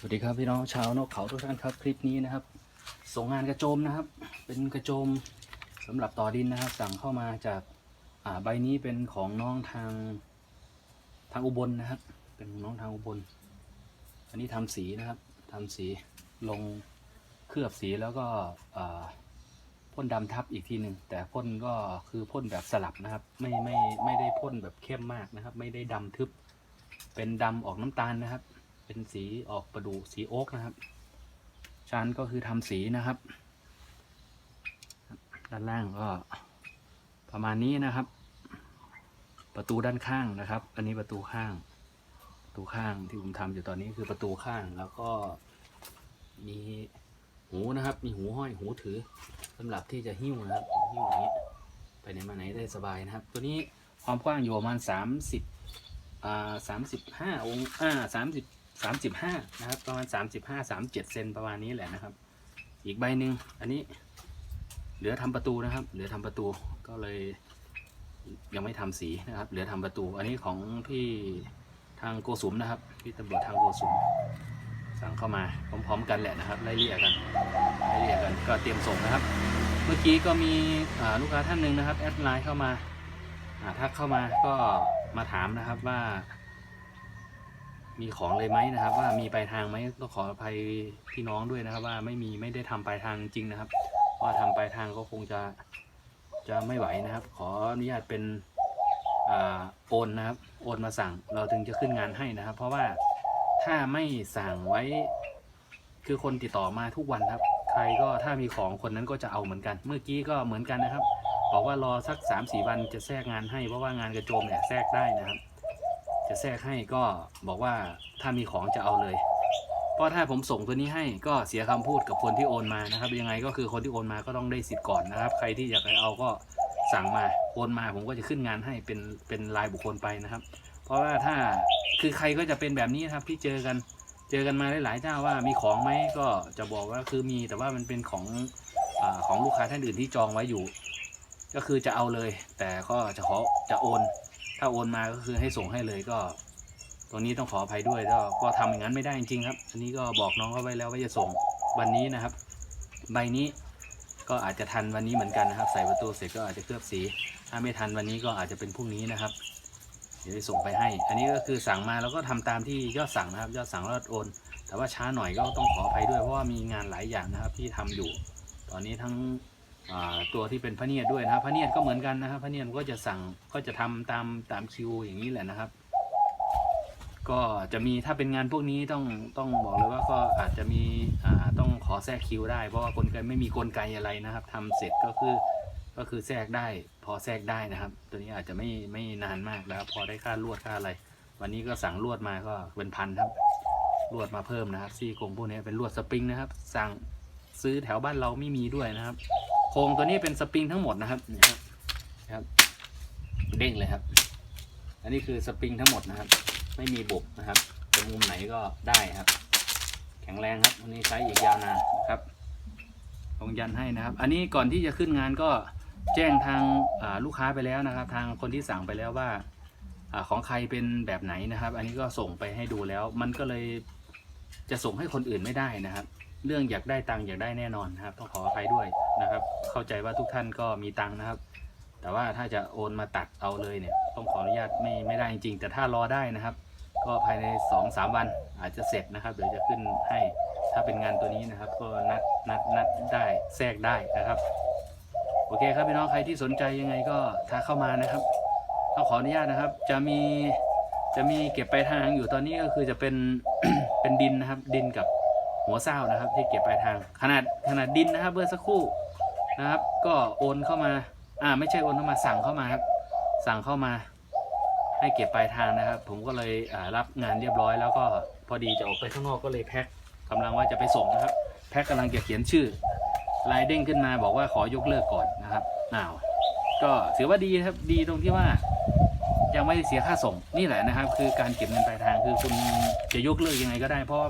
สวัสดีครับพี่น้องชาวนกเขาทุกท่านครับ คลิปนี้นะครับ ส่งงานกระโจมนะครับ เป็นกระโจมสำหรับต่อดินนะครับ สั่งเข้ามาจากอ่าใบนี้เป็นของน้องทางทางอุบลนะครับ เป็นของน้องทางอุบล อันนี้ทำสีนะครับทำสีลงเคลือบสีแล้วก็พ่นดำทับอีกทีหนึ่งแต่พ่นก็คือพ่นแบบสลับนะครับ ไม่ไม่ไม่ได้พ่นแบบเข้มมากนะครับ ไม่ได้ดำทึบ เป็นดำออกน้ำตาลนะครับ เป็นสีออกประดูสีโอ๊กนะครับ ชั้นก็คือทำสีนะครับ ด้านล่างก็ประมาณนี้นะครับ ประตูด้านข้างนะครับ อันนี้ประตูข้าง ประตูข้างที่ผมทำอยู่ตอนนี้คือประตูข้างแล้วก็มีหูนะครับ มีหูห้อยหูถือสำหรับที่จะหิ้วนะครับหิ้วอย่างนี้ไปไหนมาไหนได้สบายนะครับ ตัวนี้ความกว้างอยู่ประมาณสามสิบอ่าสามสิบห้าองค์อ่าสามสิบ สามสิบห้านะครับประมาณสามสิบห้าสามเจ็ดเซนประมาณนี้แหละนะครับ อีกใบหนึ่งอันนี้เหลือทำประตูนะครับ เหลือทำประตูก็เลยยังไม่ทำสีนะครับ เหลือทำประตู อันนี้ของพี่ทางโกสุมนะครับพี่ตำรวจทางโกสุมสั่งเข้ามาพร้อมๆกันแหละนะครับไล่เลี่ยกันไล่เลี่ยกันก็เตรียมส่งนะครับ เมื่อกี้ก็มีลูกค้าท่านหนึ่งนะครับแอดไลน์เข้ามาอ่าทักเข้ามาก็มาถามนะครับว่า มีของเลยไหมนะครับ ว่ามีปลายทางไหมต้องขออภัยพี่น้องด้วยนะครับ ว่าไม่มีไม่ได้ทำปลายทางจริงนะครับว่าทำปลายทางก็คงจะจะไม่ไหวนะครับ ขออนุญาตเป็นอโอนนะครับ โอนมาสั่งเราถึงจะขึ้นงานให้นะครับ เพราะว่าถ้าไม่สั่งไว้ คือคนติดต่อมาทุกวันครับ ใครก็ถ้ามีของคนนั้นก็จะเอาเหมือนกัน เมื่อกี้ก็เหมือนกันนะครับ บอกว่ารอสักสามสี่วันจะแทรกงานให้เพราะว่างานกระโจมเนี่ยแทรกได้นะครับ จะแทรกให้ก็บอกว่าถ้ามีของจะเอาเลย เพราะถ้าผมส่งตัวนี้ให้ก็เสียคำพูดกับคนที่โอนมานะครับ ยังไงก็คือคนที่โอนมาก็ต้องได้สิทธิ์ก่อนนะครับ ใครที่อยากจะเอาก็สั่งมาโอนมาผมก็จะขึ้นงานให้เป็นเป็นรายบุคคลไปนะครับ เพราะว่าถ้าคือใครก็จะเป็นแบบนี้ครับที่เจอกันเจอกันมาหลายๆเจ้าว่ามีของไหมก็จะบอกว่าคือมีแต่ว่ามันเป็นของอของลูกค้าท่านอื่นที่จองไว้อยู่ ก็คือจะเอาเลย แต่ก็จะขอจะโอน ถ้าโอนมาก็คือให้ส่งให้เลยก็ตรงนี้ต้องขออภัยด้วยก็ก็ทำอย่างนั้นไม่ได้จริงๆครับ อันนี้ก็บอกน้องเขาไว้แล้วว่าจะส่งวันนี้นะครับ ใบนี้ก็อาจจะทันวันนี้เหมือนกันนะครับ ใส่ประตูเสร็จก็อาจจะเคลือบสี ถ้าไม่ทันวันนี้ก็อาจจะเป็นพรุ่งนี้นะครับ เดี๋ยวจะส่งไปให้ อันนี้ก็คือสั่งมาแล้วก็ทำตามที่ยอดสั่งนะครับ ยอดสั่งแล้วโอน แต่ว่าช้าหน่อยก็ต้องขออภัยด้วยเพราะว่ามีงานหลายอย่างนะครับที่ทำอยู่ ตอนนี้ทั้ง ตัวที่เป็นพระเนียดด้วยนะครับพระเนียดก็เหมือนกันนะครับพระเนียดก็จะสั่งก็จะทำตามตามคิวอย่างนี้แหละนะครับ ก็จะมีถ้าเป็นงานพวกนี้ต้องต้องบอกเลยว่าก็อาจจะมีต้องขอแทรกคิว ได้เพราะว่ากลไกไม่มีกลไกอะไรนะครับทำเสร็จก็คือก็คือแทรกได้ พอแทรกได้นะครับ ตัวนี้อาจจะไม่ไม่นานมากนะครับพอได้ค่าลวดค่าอะไร วันนี้ก็สั่งลวดมาก็เป็นพันครับลวดมาเพิ่มนะครับซี่โครงพวกนี้เป็นลวดสปริงนะครับ สั่งซื้อแถวบ้านเราไม่มีด้วยนะครับ โครงตัวนี้เป็นสปริงทั้งหมดนะครับนี่ครับนะครับเด้งเลยครับ อันนี้คือสปริงทั้งหมดนะครับ ไม่มีบุบนะครับจะมุมไหนก็ได้ครับ แข็งแรงครับอันนี้ใช้อีกยาวนานนะครับลงยันให้นะครับ อันนี้ก่อนที่จะขึ้นงานก็แจ้งทางลูกค้าไปแล้วนะครับ ทางคนที่สั่งไปแล้วว่าอาของใครเป็นแบบไหนนะครับ อันนี้ก็ส่งไปให้ดูแล้ว มันก็เลยจะส่งให้คนอื่นไม่ได้นะครับ เรื่องอยากได้ตังค์อยากได้แน่นอนนะครับ ต้องขออภัยด้วยนะครับ เข้าใจว่าทุกท่านก็มีตังค์นะครับ แต่ว่าถ้าจะโอนมาตัดเอาเลยเนี่ย ต้องขออนุญาตไม่ไม่ได้จริงๆแต่ถ้ารอได้นะครับ ก็ภายใน2อสามวันอาจจะเสร็จนะครับเดี๋ยวจะขึ้นให้ถ้าเป็นงานตัวนี้นะครับ ก็นัดนัดนัดได้แทรกได้นะครับโอเคครับพี่น้องใครที่สนใจยังไงก็ทักเข้ามานะครับต้องขออนุญาตนะครับ จะมีจะมีเก็บไปลายทางอยู่ตอนนี้ก็คือจะเป็นเป็นดินนะครับ ดินกับ หัวเศร้านะครับ ที่เก็บปลายทางขนาดขนาดดินนะครับเมื่อสักครู่นะครับ ก็โอนเข้ามาอ่าไม่ใช่โอนเข้ามาสั่งเข้ามาครับสั่งเข้ามา ให้เก็บปลายทางนะครับ ผมก็เลยรับงานเรียบร้อย แล้วก็พอดีจะออกไปข้างนอกก็เลยแพ็คกำลังว่าจะไปส่งนะครับ แพ็คกำลังจะเขียนชื่อลายเด้งขึ้นมาบอกว่าขอยกเลิกก่อนนะครับอ้าวก็ถือว่าดีครับดีตรงที่ว่ายังไม่เสียค่าส่งนี่แหละนะครับ คือการเก็บเงินปลายทางคือคุณจะยกเลิกยังไงก็ได้เพราะว่า